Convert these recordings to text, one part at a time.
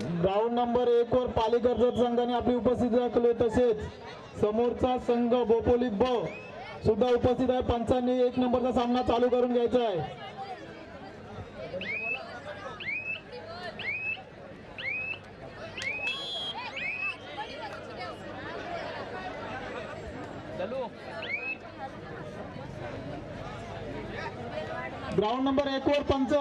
Ground number एक वर जर संघाने आपली उपस्थिती दाखवली तसेच समोरचा संघ बोपोली ब सुद्धा उपस्थित आहे. पंचांनी एक नंबरचा सामना चालू करून घ्यायचा आहे. ग्राउंड नंबर एक वर पंच.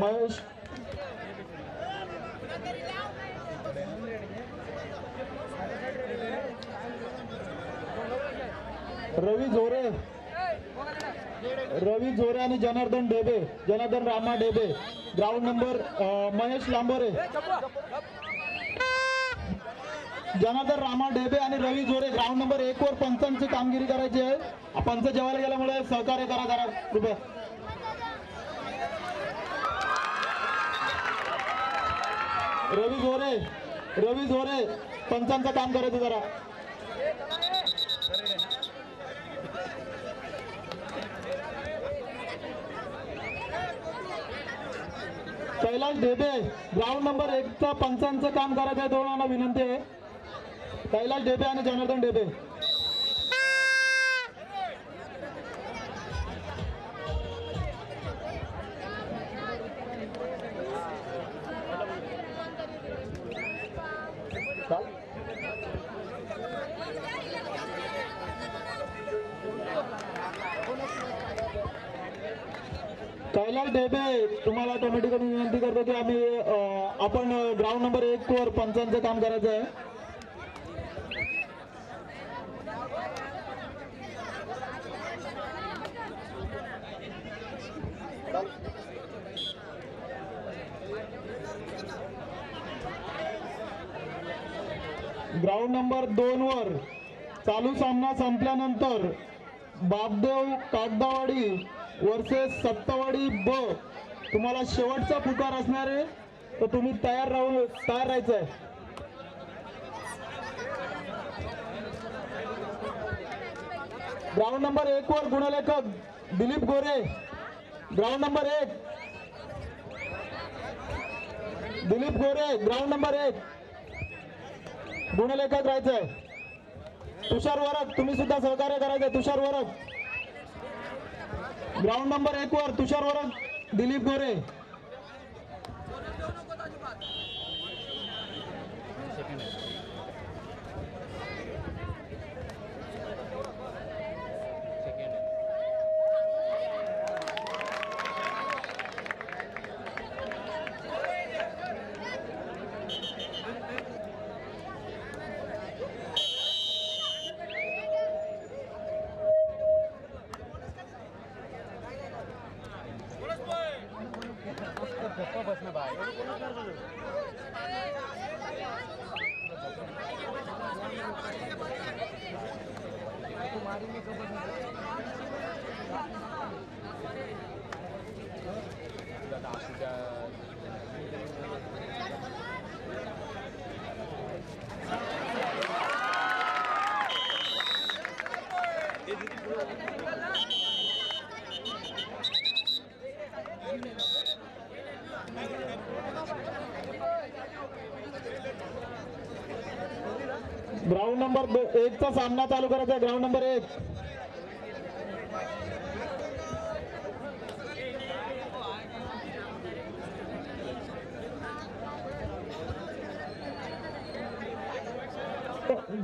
महेश रवी झोरे रवी झोरे आणि जनार्दन डेबे जनार्दन रामा डेबे ग्राउंड नंबर महेश लांबोरे जनार्दन रामा डेबे आणि रवी झोरे ग्राउंड नंबर एक वर पंचांची कामगिरी करायची आहे. पंच जेवायला गेल्यामुळे सहकार्य करा जरा कृपया रवी झोरे रवी झोरे पंचांचं काम करायचं जरा. कैलाश ढेबे ग्राउंड नंबर एकचा पंचांचं काम करायचं आहे दोघांना विनंती आहे. कैलाश ढेबे आणि जनार्दन ढेबे. ग्राउंड नंबर एक वर पंचांचं काम करायचं आहे. ग्राउंड नंबर दोन वर चालू सामना संपल्यानंतर बापदेव कागदावाडी वर्सेस सत्तावाडी ब तुम्हाला शेवटचा पुकार असणार आहे. तर तुम्ही तयार राहून तयार राहायचं आहे ग्राउंड नंबर एक वर गुणलेखक दिलीप गोरे. ग्राउंड नंबर एक. दिलीप गोरे ग्राउंड नंबर एक. गुणलेखक राहायचंय. तुषार वरक तुम्ही सुद्धा सहकार्य करायचंय. तुषार वरक ग्राउंड नंबर एक वर तुषार वरक दिलीप गोरे. না ভাই મારી ખબર નથી. ग्राउंड नंबर एक चा सामना चालू करायचा ग्राउंड नंबर एक.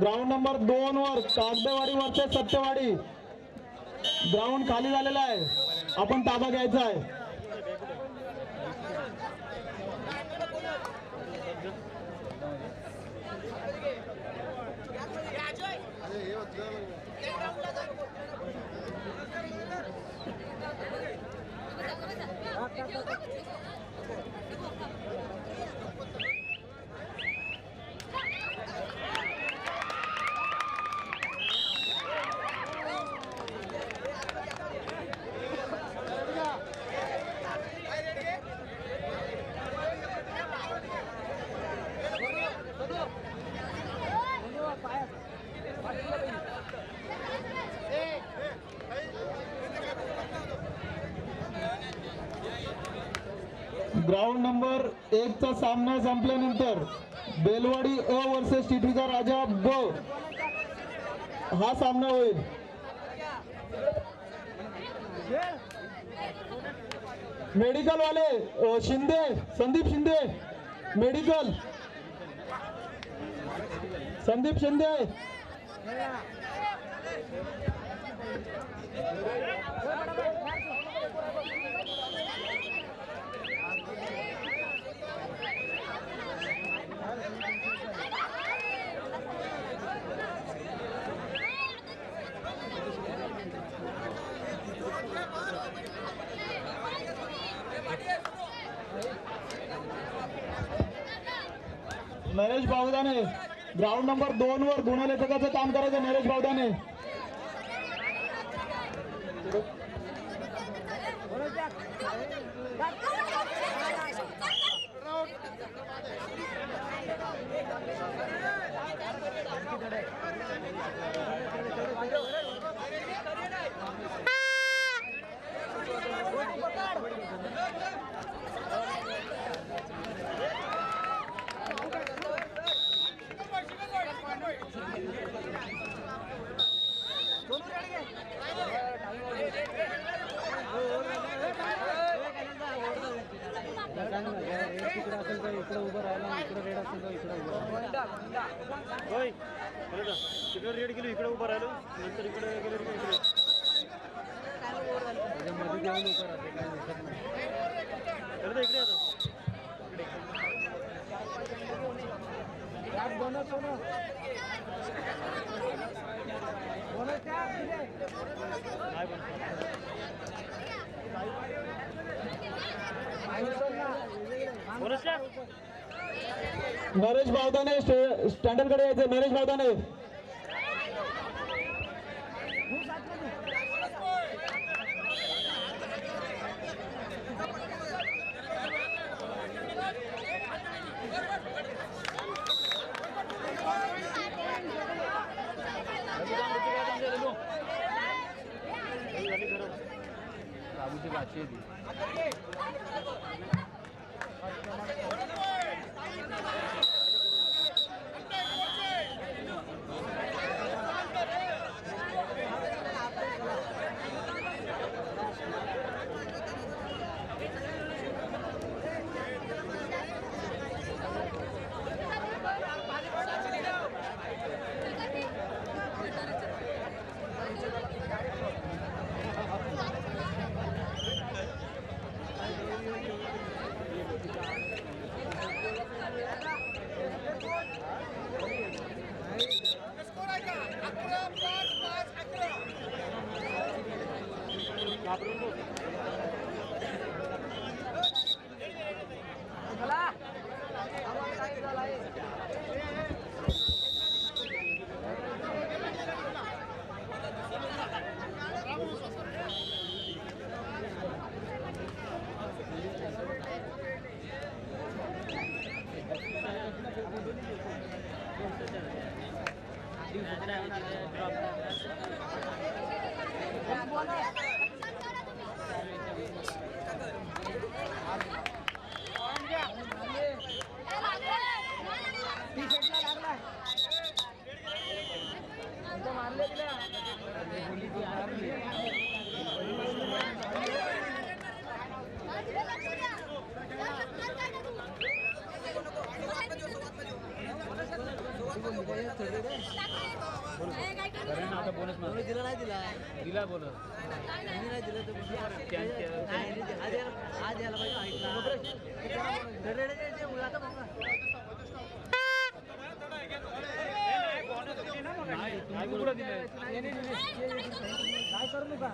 ग्राउंड नंबर दोन वर कागदेवाडी वरचे सत्यवाडी. ग्राउंड खाली झालेला आहे. आपण ताबा घ्यायचा आहे. Thank you. ग्राउंड नंबर एकचा सामना संपल्यानंतर बेलवाडी अ वर्सेस टिटवीचा राजा ब हा सामना होईल. मेडिकल वाले Shinde Sandeep Shinde medical. Sandeep Shinde. Naresh Bavdane ground number दोन वर गुणलेखकाचं काम करायचं नरेश बावदाने तिकडे असेल तर इकडे उभं राहिला इकडे रेड असेल तर इकडे उभं होय बरं तिकडे रेड गेलो इकडे उभं राहिलो नंतर इकडे गेलो इकडे इकडे त्याच्यामध्ये जाऊन उभं राहते काय दिसत नाही चल तर इकडे आता नाही पण बोनस का नरेश भावदाने स्टँडर्डकडे यायचं नरेश भावदाने পাঠিয়ে দিই कारण आता बोनस मला दिला नाही दिला दिला बोनस त्यांनी नाही दिलं तर आज यायला- पाहिजे ऐकला. आता बघा. नाही तुम्ही कुठं दिलंय काय करू नका.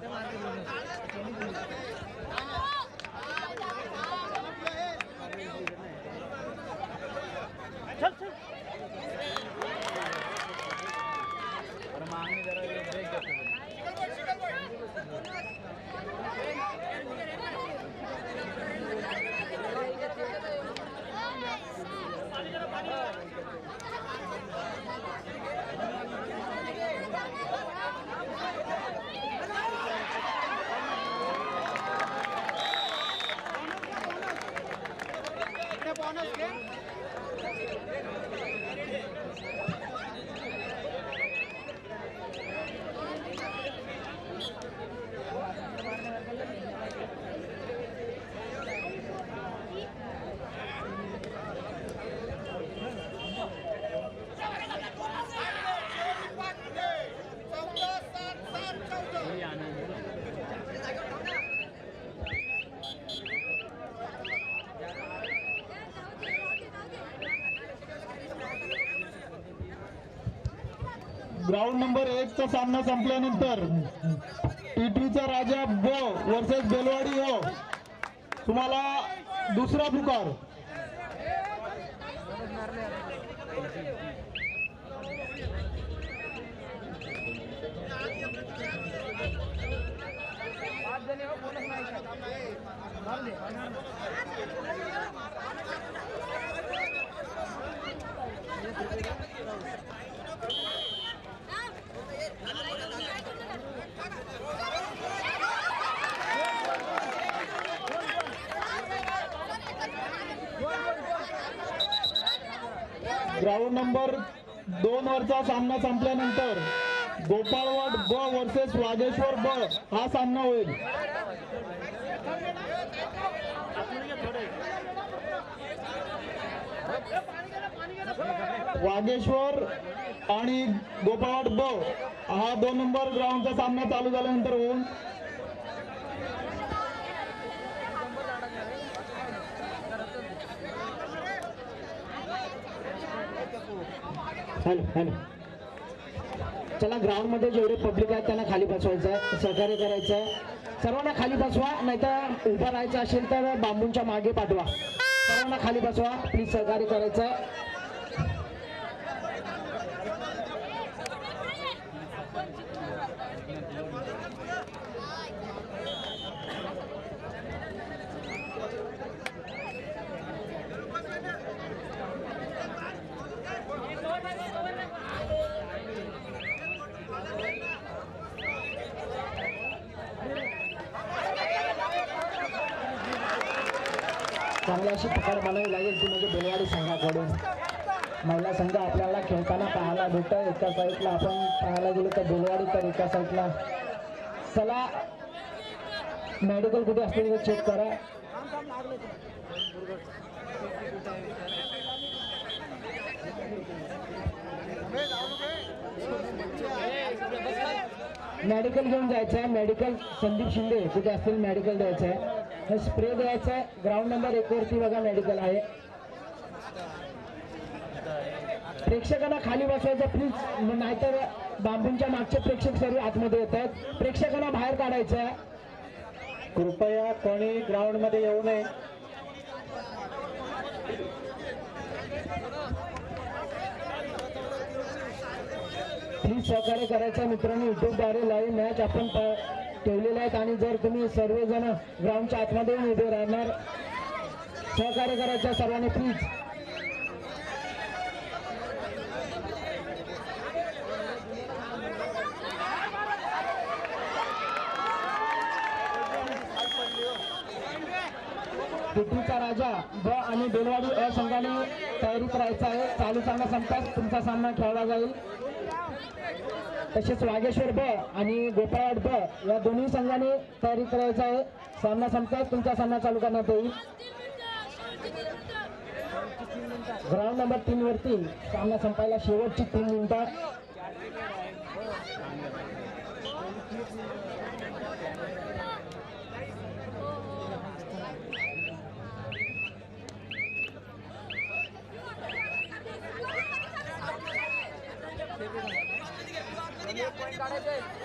ग्राउंड नंबर एक चा सामना संपल्यानंतर टीटीचा राजा ब वर्सेस बेलवाडी हो. तुम्हाला दुसरा पुकार ग्राउंड नंबर दोन सामना संपल्यानंतर गोपाळवाड ब वर्सेस वागेश्वर ब हा सामना होईल. वागेश्वर आणि गोपाळवाड ब हा दोन नंबर ग्राउंडचा सामना चालू झाल्यानंतर होऊन चला ग्राउंडमध्ये जेवढे पब्लिक आहेत त्यांना खाली बसवायचं आहे सहकार्य करायचं आहे सर्वांना खाली बसवा नाहीतर उभं राहायचं असेल तर बांबूंच्या मागे पाठवा. सर्वांना खाली बसवा. प्लीज सहकार्य करायचं आहे चांगली अशी पकड म्हणावी लागेल ती म्हणजे बेलवाडी संघाकडून. महिला संघ आपल्याला खेळताना पाहायला भेटतं एका साईडला आपण पाहायला गेलो तर बेलवाडी तर एका साईडला चला मेडिकल कुठे असतील ते चेक करा. मेडिकल घेऊन जायचं आहे मेडिकल संदीप शिंदे कुठे असतील? मेडिकल द्यायचं आहे हे स्प्रे द्यायचा आहे. ग्राउंड नंबर एक वरती बघा मेडिकल आहे. प्रेक्षकांना खाली बसवायचं प्लीज नाहीतर बांबूंच्या मागचे प्रेक्षक सर्व आतमध्ये येत आहेत प्रेक्षकांना बाहेर काढायचं आहे. कृपया कोणी ग्राउंडमध्ये येऊ नये. प्लीज सहकार्य करायचं मित्रांनो युट्यूबद्वारे लाईव्ह मॅच आपण ठेवलेले आहेत आणि जर तुम्ही सर्वजण ग्राउंडच्या आतमध्ये येऊन उभे राहणार सहकार्य करायचं सर्वांनी प्लीज टिटूचा राजा ब आणि बेलवाडी या संघाने तयारीत राहायचं आहे. चालू सामना संपताच तुमचा सामना खेळला जाईल. तसेच वागेश्वर ब आणि गोपाळवाड ब या दोन्ही संघाने तयारी करायचं आहे. सामना संपताच तुमचा सामना चालू करण्यात येईल. ग्राउंड नंबर तीन वरती सामना संपायला शेवटची तीन मिनिटात तर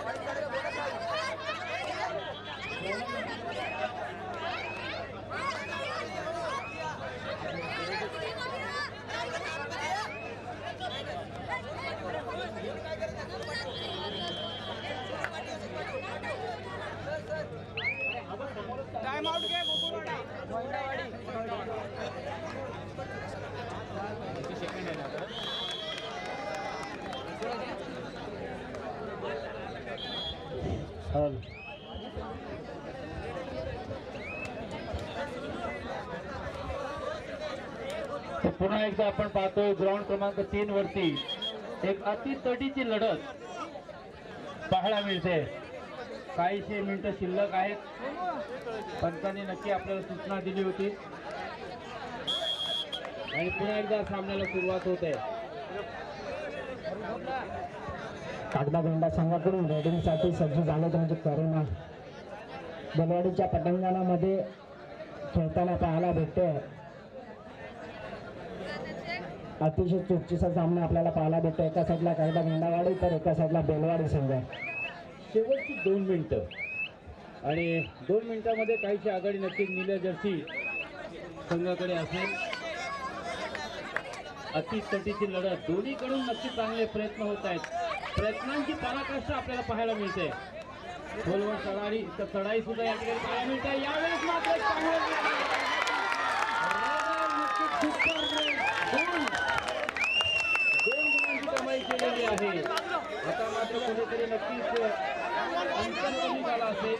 पुन्हा एकदा आपण पाहतोय ग्राउंड क्रमांक तीन वरती एक अति तटीची लढत पाहायला मिळते. काहीशे मिनिटं शिल्लक आहेत. पंचांनी नक्की आपल्याला सूचना दिली होती. आणि पुन्हा एकदा सामन्याला सुरुवात होते. कागदा गोंडा संघाकडून रेडिंगसाठी सज्ज झाले म्हणजे करुणा बलवाडीच्या पटांगणामध्ये खेळताना पाहायला भेटते. अतिशय चुरशीचा सामना आपल्याला पाहायला भेटतो एका साईडला कायदा गुंडावाडी तर एका साईडला बेलवाडी संघ. शेवटची दोन मिनटं. आणि दोन मिनटामध्ये काहीची आघाडी नक्कीच निल्या जर्सी संघाकडे असेल. अति तटीची लढत. दोन्हीकडून नक्की चांगले प्रयत्न होत आहेत. प्रयत्नांची पराकाष्ठा आपल्याला पाहायला मिळते. खोलवर चढाई तर चढाई सुद्धा या ठिकाणी पाहायला मिळते. यावेळेस मात्र चांगलं नक्कीच super दोन दोन कमाई केलेली आहे. आता मात्र कुठेतरी नक्कीच अंतर कमी झाला असेल.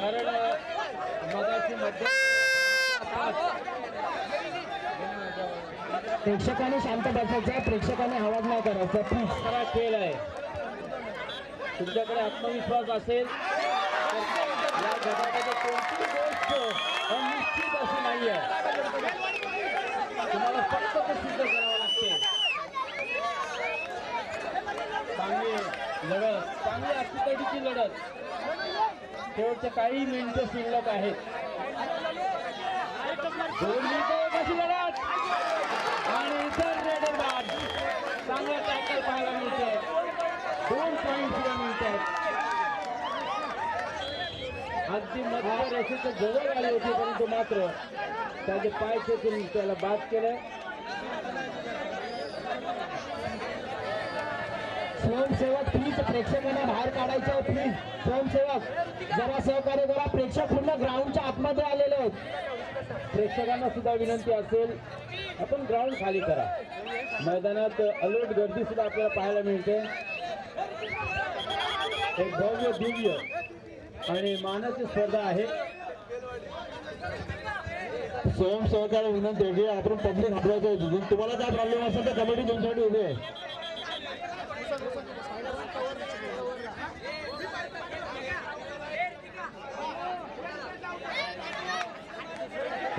कारण मगाची मध्य प्रेक्षकांनी शांत बसायचं आहे प्रेक्षकांनी आवाज नाही करायचा. प्लीज खरा खेळ आहे. तुमच्याकडे आत्मविश्वास असेल या जगामध्ये कोणती गोष्ट अनिश्चित अशी नाही आहे तुम्हाला फक्त ते सिद्ध करावं लागते चांगली लढत चांगली शेवटची लढत शेवटच्या काही मिनिटं शिल्लक आहेत. दोन मिनिटं एक अशी लढत. आणि इतर रेडर बाद चांगला टॅकल पाहायला मिळते दोन पॉईंट सुद्धा मिळतात अगदी मध्य रेषेच्या जवळ आली होती परंतु मात्र त्याचे पाय खेचून त्याला बाद केलं स्वयंसेवा प्रेक्षकांना बाहेर काढायचं आहे प्लीज स्वयंसेवक जरा सहकार्य करा. प्रेक्षक पूर्ण ग्राउंडच्या आतमध्ये आलेले आहेत. प्रेक्षकांना सुद्धा विनंती असेल आपण ग्राउंड खाली करा. मैदानात अलर्ट गर्दी सुद्धा आपल्याला पाहायला मिळते. एक भव्य दिव्य आणि मानाची स्पर्धा आहे. स्वयंसेवकाला विनंती आहे आपण पब्लिक हटवायचं आहे तुम्हाला काय प्रॉब्लेम असेल तर कमिटी तुमच्यासाठी उभी आहे.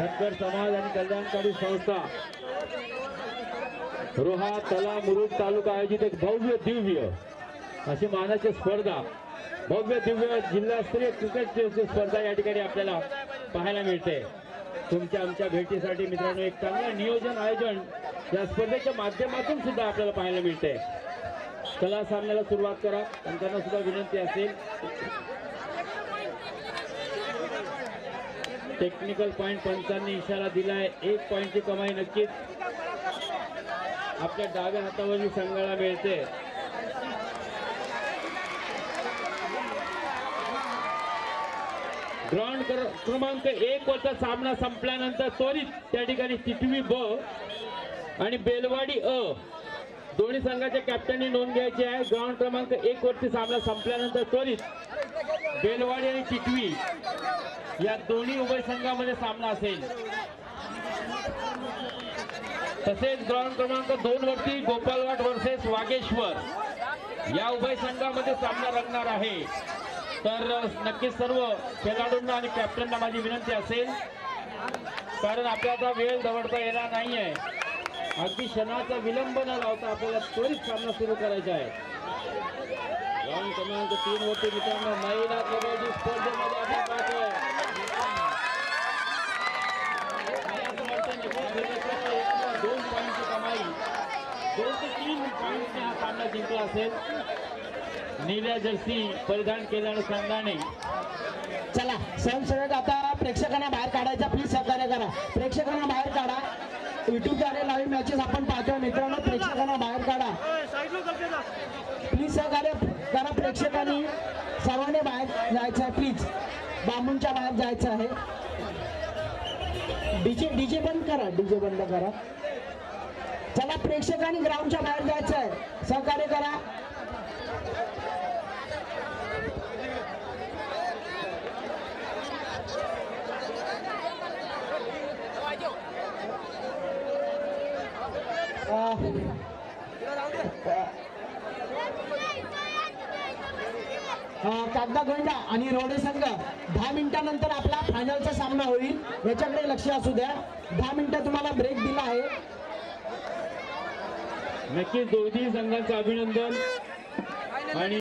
धनगर समाज आणि कल्याणकारी संस्था. रोहा तला मुरुड तालुका आयोजित एक भव्य दिव्य अशी मानाची स्पर्धा. भव्य दिव्य जिल्हास्तरीय क्रिकेट स्पर्धा या ठिकाणी आपल्याला पाहायला मिळते. तुमच्या आमच्या भेटीसाठी मित्रांनो एक चांगलं नियोजन आयोजन या स्पर्धेच्या माध्यमातून सुद्धा आपल्याला पाहायला मिळते. कला सामन्याला सुरुवात करा. त्यांना सुद्धा विनंती असेल. टेक्निकल पॉईंट पंचांनी इशारा दिलाय. एक पॉईंटची कमाई नक्कीच आपल्या डाव्या हातावरील संघाला मिळते. ग्राउंड क्रमांक एक वरचा सामना संपल्यानंतर त्वरित त्या ठिकाणी चिटवी ब आणि बेलवाडी अ. दोन्ही संघाच्या कॅप्टननी नोंद घ्यायची आहे. ग्राउंड क्रमांक एक वरती सामना संपल्यानंतर त्वरित बेलवाडी आणि चिटवी. या दोन्ही उभय संघामध्ये सामना असेल. तसेच ग्राउंड क्रमांक दोन वरती गोपालवाट वर्सेस वागेश्वर. या उभय संघामध्ये सामना रंगणार आहे. तर नक्कीच सर्व खेळाडूंना आणि कॅप्टनला माझी विनंती असेल. कारण आपल्याला वेळ दवडता येणार नाहीये. अगदी क्षणाचा विलंब न लावता आपल्याला त्वरित सामना सुरू करायचा आहे. ग्राउंड क्रमांक तीन वरती मित्रांनो महिला कबड्डी स्पर्धेमध्ये आपण पाहतोय दोन पॉईंटची कमाई दोन ते तीन पॉईंटने हा सामना जिंकला असेल निळ्या जर्सी परिधान संघाने. चला स्वयंसेवक आता प्रेक्षकांना बाहेर काढायचा प्लीज सहकार्य करा. प्रेक्षकांना बाहेर काढा. युट्यूबद्वारे लाईव्ह मॅचेस आपण पाहतोय मित्रांनो प्रेक्षकांना बाहेर काढा. प्लीज सहकार्य करा प्रेक्षकांनी. सर्वांनी बाहेर जायचं आहे प्लीज बांबूंच्या बाहेर जायचं आहे. डीजे डीजे बंद करा डीजे बंद करा. चला प्रेक्षकांनी ग्राउंडच्या बाहेर जायचं आहे. सहकार्य करा. कागदा गोंडा आणि रोडे संघ. दहा मिनिटानंतर आपला फायनलचा सामना होईल. याच्याकडे लक्ष असू द्या. दहा मिनिटं तुम्हाला ब्रेक दिला आहे. नक्कीच दोन्ही संघांचं अभिनंदन. आणि